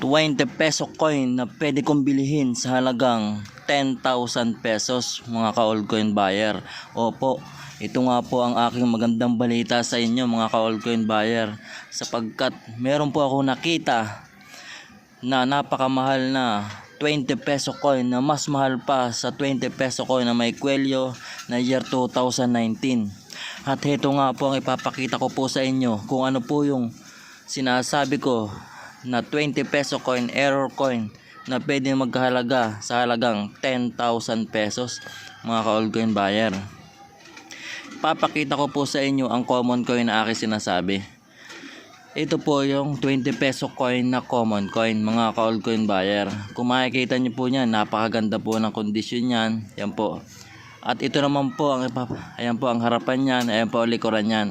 20 peso coin na pwede kong bilihin sa halagang 10,000 pesos mga ka-all coin buyer. Opo, ito nga po ang aking magandang balita sa inyo mga ka-all coin buyer sapagkat meron po ako nakita na napakamahal na 20 peso coin na mas mahal pa sa 20 peso coin na may kwelyo na year 2019. At ito nga po ang ipapakita ko po sa inyo kung ano po yung sinasabi ko na 20 peso coin, error coin na pwede magkahalaga sa halagang 10,000 pesos mga ka-all coin buyer. Papakita ko po sa inyo ang common coin na aking sinasabi. Ito po yung 20 peso coin na common coin mga ka-all coin buyer. Kung makikita nyo po yan, napakaganda po ng kondisyon yan. Yan po. At ito naman po ang ayan po ang harapan niyan, ayan po ang likuran niyan.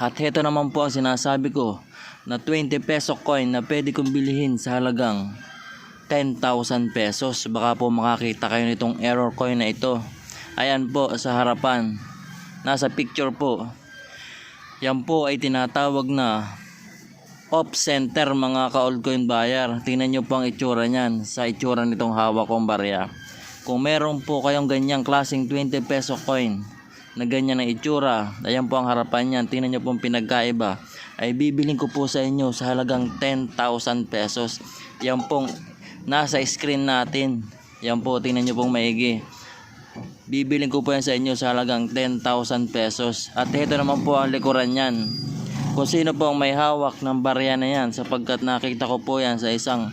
At ito naman po ang sinasabi ko na 20 peso coin na pwede kong bilihin sa halagang 10,000 pesos. Baka po makakita kayo nitong error coin na ito. Ayan po sa harapan. Nasa picture po. Yan po ay tinatawag na off center mga ka-old coin buyer. Tingnan nyo po ang itsura niyan sa itsura nitong hawak kong barya. Kung meron po kayong ganyang klaseng 20 peso coin na ganyan ang itsura, ayan po ang harapan niyan, tingnan nyo po ang pinagkaiba, ay bibiling ko po sa inyo sa halagang 10,000 pesos. Yan pong nasa screen natin. Yan po, tingnan nyo pong maigi. Bibiling ko po yan sa inyo sa halagang 10,000 pesos. At ito naman po ang likuran yan. Kung sino po ang may hawak ng barya na yan sapagkat nakita ko po yan sa isang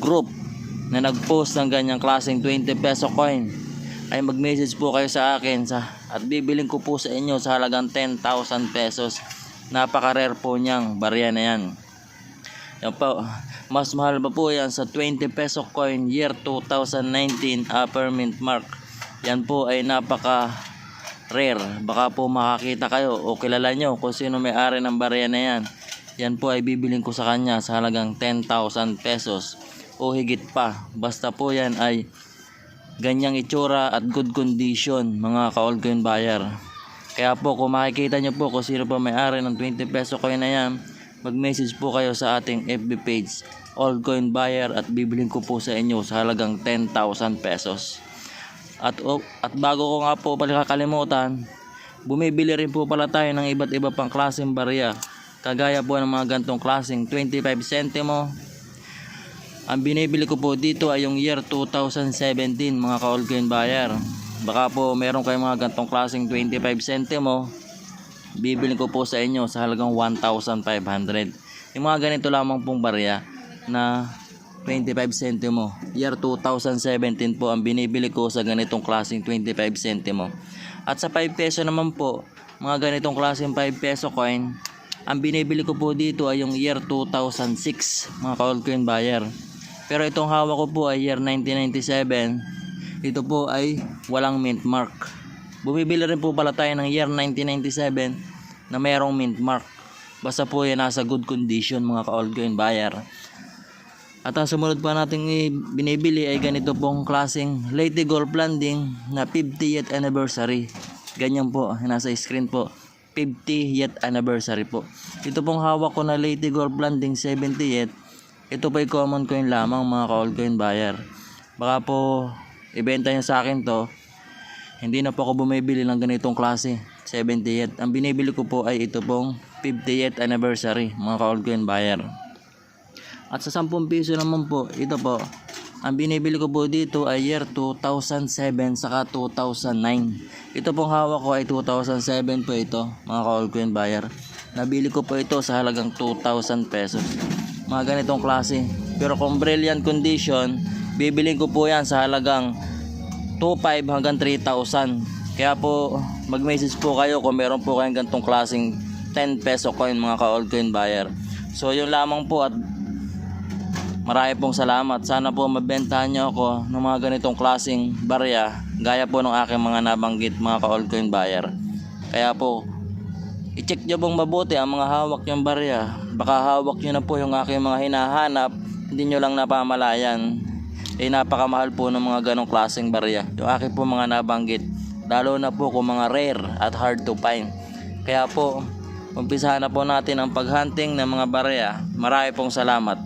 group na nag-post ng ganyang klaseng 20 peso coin ay mag-message po kayo sa akin sa, at bibiling ko po sa inyo sa halagang 10,000 pesos. Napaka-rare po niyang barya na yan. Yan po. Mas mahal pa po yan sa 20 peso coin year 2019 upper mint mark. Yan po ay napaka rare. Baka po makakita kayo o kilala nyo kung sino may-ari ng barya na yan. Yan po ay bibiling ko sa kanya sa halagang 10,000 pesos o higit pa. Basta po yan ay ganyang itsura at good condition mga ka-all coin buyer. Kaya po kung makikita nyo po kung sino po may-ari ng 20 peso coin na yan, mag-message po kayo sa ating FB page, All Coin Buyer at bibiling ko po sa inyo sa halagang 10,000 pesos. At, at bago ko nga po pala bumibili rin po pala tayo ng iba't iba pang klaseng barya. Kagaya po ng mga gantong klaseng 25 centimo. Ang binibili ko po dito ay yung year 2017 mga ka-all coin buyer. Baka po meron kayong mga gantong klaseng 25 centimo. Bibili ko po sa inyo sa halagang 1,500. Yung mga ganito lamang pong barya na 25 centimo. Year 2017 po ang binibili ko sa ganitong klaseng 25 centimo. At sa 5 peso naman po, mga ganitong klaseng 5 peso coin, ang binibili ko po dito ay yung year 2006, mga coin buyer. Pero itong hawak ko po ay year 1997. Ito po ay walang mint mark. Bumibili rin po pala tayo ng year 1997 na mayroong mint mark. Basta po yan nasa good condition mga ka-all coin buyer. At ang sumunod pa nating i- binibili ay ganito pong klaseng Lady Golf Landing na 50th anniversary. Ganyan po, nasa screen po. 50th anniversary po. Ito pong hawak ko na Lady Golf Landing 70th. Ito pa common coin lamang mga ka-all coin buyer. Baka po ibenta niya sa akin to. Hindi na po ako bumibili ng ganitong klase. 70th. Ang binibili ko po ay ito pong 50th anniversary mga ka-all coin buyer. At sa 10 piso naman po, ito po, ang binibili ko po dito ay year 2007 saka 2009. Ito pong hawak ko ay 2007 po ito, mga ka-all coin buyer. Nabili ko po ito sa halagang 2,000 pesos. Mga ganitong klase. Pero kung brilliant condition, bibiling ko po yan sa halagang 2,500 hanggang 3,000. Kaya po, mag-message po kayo kung meron po kayong ganitong klaseng 10 peso coin mga ka-all coin buyer. So yun lamang po at Marami pong salamat. Sana po mabentahan niyo ako ng mga ganitong klaseng barya gaya po ng aking mga nabanggit mga ka-all coin buyer. Kaya po, i-check niyo pong mabuti ang mga hawak niyong barya. Baka hawak niyo na po yung aking mga hinahanap, hindi niyo lang napamalayan. Eh napakamahal po ng mga ganong klaseng barya. Yung aking po mga nabanggit, lalo na po kung mga rare at hard to find. Kaya po, umpisahan na po natin ang paghunting ng mga barya. Marami pong salamat.